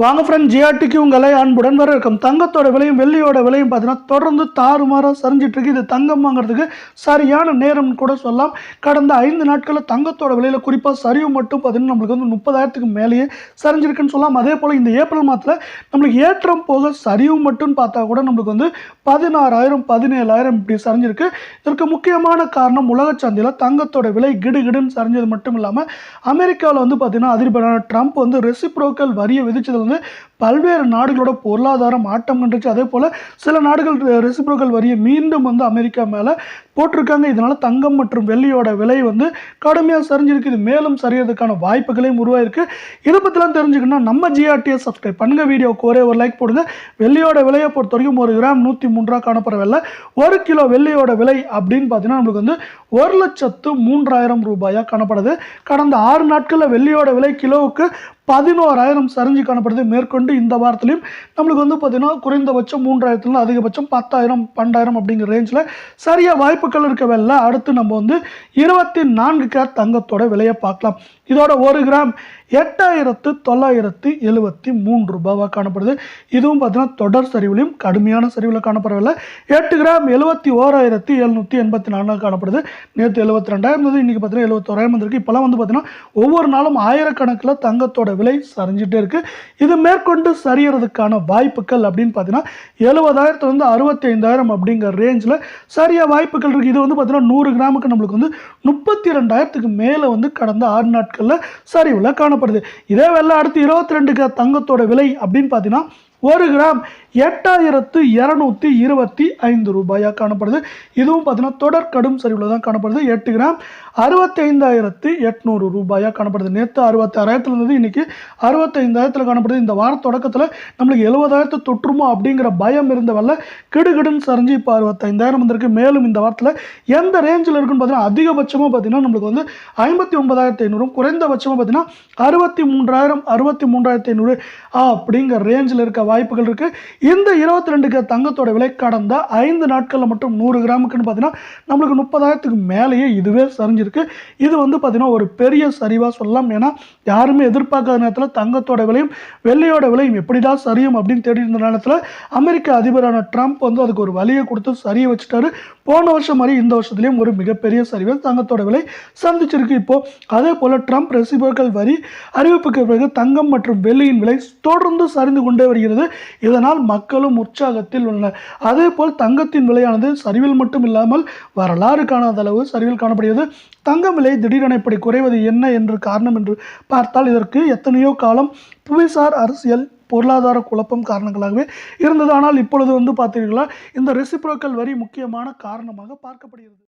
வாங்க ஃப்ரெண்ட் ஜிஆர்டிக்கு உங்களை அன்புடன் வரவேற்கும் தங்கத்தோட விலையும் வெள்ளியோட விலையும் பார்த்தீங்கன்னா தொடர்ந்து தாறுமாறாக சரிஞ்சிட்ருக்கு இது தங்கம் வாங்குறதுக்கு சரியான நேரம்னு கூட சொல்லலாம். கடந்த ஐந்து நாட்களில் தங்கத்தோட விலையில் குறிப்பாக சரிவு மட்டும் பார்த்தீங்கன்னா நம்மளுக்கு வந்து முப்பதாயிரத்துக்கு மேலேயே சரிஞ்சிருக்குன்னு சொல்லலாம். அதே போல் இந்த ஏப்ரல் மாதத்தில் நம்மளுக்கு ஏற்றம் போக சரிவு மட்டும் பார்த்தா கூட நம்மளுக்கு வந்து பதினாறாயிரம் பதினேழாயிரம் இப்படி சரிஞ்சிருக்கு. இதற்கு முக்கியமான காரணம் உலக சந்தையில் தங்கத்தோட விலை கிடுகிடுன்னு சரிஞ்சது மட்டும் இல்லாமல் அமெரிக்காவில் வந்து பார்த்தீங்கன்னா அதிபரான ட்ரம்ப் வந்து ரெசிப்ரோக்கல் வரியை விதிச்சதில் வந்து பல்வேறு நாடுகளோட பொருளாதாரம் ஆட்டம் கண்டுச்சு. அதே போல் சில நாடுகள் ரெசிப்ரோக்கல் வரியை மீண்டும் வந்து அமெரிக்கா மேலே போட்டிருக்காங்க. இதனால் தங்கம் மற்றும் வெள்ளியோட விலை வந்து கடுமையாக சரிஞ்சிருக்கு. இது மேலும் சரியறதுக்கான வாய்ப்புகளையும் உருவாயிருக்கு. இதை பற்றிலாம் தெரிஞ்சுக்கணும்னா நம்ம ஜிஆர்டிஎஸ் சப்ஸ்கிரைப் பண்ணுங்க வீடியோவுக்கு. ஒரே ஒரு லைக் போடுங்க. வெள்ளியோட விலையை பொறுத்த வரைக்கும் ஒரு கிராம் நூற்றி மூன்று ரூபா காணப்படவில்லை. ஒரு கிலோ வெள்ளியோட விலை அப்படின்னு பார்த்தீங்கன்னா நம்மளுக்கு வந்து ஒரு லட்சத்து மூன்றாயிரம் ரூபாயாக காணப்படுது. கடந்த ஆறு நாட்களில் வெள்ளியோட விலை கிலோவுக்கு பதினோராயிரம் சரிஞ்சு காணப்படுது. மேற்கொண்டு இந்த வாரத்துலையும் நம்மளுக்கு வந்து பார்த்திங்கன்னா குறைந்தபட்சம் மூன்றாயிரத்துல அதிகபட்சம் பத்தாயிரம் பன்னெண்டாயிரம் அப்படிங்கிற ரேஞ்சில் சரியாக வாய்ப்புகள் இருக்க அடுத்து நம்ம வந்து இருபத்தி நான்கு கிராம் தங்கத்தோட விலையை பார்க்கலாம். இதோட ஒரு கிராம் எட்டாயிரத்து தொள்ளாயிரத்து எழுபத்தி மூன்று ரூபாவாக காணப்படுது. இதுவும் பார்த்தீங்கன்னா தொடர் சரிவுலையும் கடுமையான சரிவில் காணப்படவில்லை எட்டு கிராம் எழுபத்தி ஓராயிரத்தி எழுநூற்றி எண்பத்தி நாலாக காணப்படுது. நேற்று எழுபத்தி ரெண்டாயிரம் இருந்தது இன்றைக்கி பார்த்தீங்கன்னா எழுபத்தோராயிரம் வந்திருக்கு. இப்போலாம் வந்து பார்த்தீங்கன்னா ஒவ்வொரு நாளும் ஆயிரக்கணக்கில் தங்கத்தோட விலை சரிஞ்சிட்டே இருக்குது இது மேற்கொண்டு சரியறதுக்கான வாய்ப்புகள் அப்படின்னு பார்த்தீங்கன்னா எழுபதாயிரத்துலேருந்து அறுபத்தி ஐந்தாயிரம் அப்படிங்கிற ரேஞ்சில் சரியாக வாய்ப்புகள் இருக்குது இது வந்து பார்த்தீங்கன்னா நூறு கிராமுக்கு நம்மளுக்கு வந்து முப்பத்தி ரெண்டாயிரத்துக்கு மேலே வந்து கடந்த ஆறு நாட்களில் சரிவில் காணப்படுது. இதே வேலை அடுத்து இருபத்தி ரெண்டுக்கு தங்கத்தோட விலை அப்படின்னு பார்த்தீங்கன்னா ஒரு கிராம் எட்டாயிரத்து இரநூத்தி இருபத்தி ஐந்து ரூபாயாக காணப்படுது. இதுவும் பார்த்தீங்கன்னா தொடர் கடும் சரிவில் தான் காணப்படுது. எட்டு கிராம் அறுபத்தைந்தாயிரத்து எட்நூறு ரூபாயாக காணப்படுது. நேற்று அறுபத்தி ஆறாயிரத்துல இருந்தது இன்றைக்கி அறுபத்தைந்தாயிரத்தில் காணப்படுது. இந்த வார தொடக்கத்தில் நம்மளுக்கு எழுபதாயிரத்து தொற்றுமோ அப்படிங்கிற பயம் இருந்தவல்ல கிடுகிடுன்னு சரிஞ்சு இப்போ அறுபத்தைந்தாயிரம் வந்திருக்கு. மேலும் இந்த வாரத்தில் எந்த ரேஞ்சில் இருக்குன்னு பார்த்தீங்கன்னா அதிகபட்சமாக பார்த்தீங்கன்னா நம்மளுக்கு வந்து ஐம்பத்தி ஒன்பதாயிரத்தி ஐநூறும் குறைந்தபட்சமாக பார்த்தீங்கன்னா அறுபத்தி மூன்றாயிரம் அறுபத்தி மூன்றாயிரத்தி ஐநூறு அப்படிங்கிற ரேஞ்சில் இருக்க வாய்ப்புகள் இருக்குது இந்த இருபத்தி ரெண்டுக்கு தங்கத்தோட விலை கடந்த ஐந்து நாட்களில் மட்டும் நூறு கிராமுக்குன்னு பார்த்தீங்கன்னா நம்மளுக்கு முப்பதாயிரத்துக்கு மேலேயே இதுவே சரிஞ்சிருக்கு. இது வந்து பார்த்தீங்கன்னா ஒரு பெரிய சரிவாக சொல்லலாம். ஏன்னா யாருமே எதிர்பார்க்காத நேரத்தில் தங்கத்தோட விலையும் வெள்ளையோட விலையும் எப்படி தான் சரியும் அப்படின்னு தேடி இருந்த நேரத்தில் அமெரிக்க அதிபரான ட்ரம்ப் வந்து அதுக்கு ஒரு வழியை கொடுத்து சரிய வச்சுட்டாரு. போன வருஷம் மாதிரி இந்த வருஷத்துலேயும் ஒரு மிகப்பெரிய சரிவை தங்கத்தோட விலை சந்திச்சிருக்கு. இப்போ அதே போல் ட்ரம்ப் ரெசிபர்கள் வரி அறிவிப்புக்கு பிறகு தங்கம் மற்றும் வெள்ளியின் விலை தொடர்ந்து சரிந்து கொண்டே வருகிறது. வருகிறது இதனால் மக்களும் உற்சாகத்தில் உள்ளனர். அதே போல் தங்கத்தின் விலையானது சரிவில் மட்டும் இல்லாமல் வரலாறு காணாத அளவு சரிவில் காணப்படுகிறது. தங்கம் விலை திடீரென இப்படி குறைவது என்ன என்று காரணம் என்று பார்த்தால் இதற்கு எத்தனையோ காலம் புவிசார் அரசியல் பொருளாதார குழப்பம் காரணங்களாகவே இருந்தது. ஆனால் இப்பொழுது வந்து பார்த்தீர்களா இந்த ரெசிப்ரோக்கல் வரி முக்கியமான காரணமாக பார்க்கப்படுகிறது.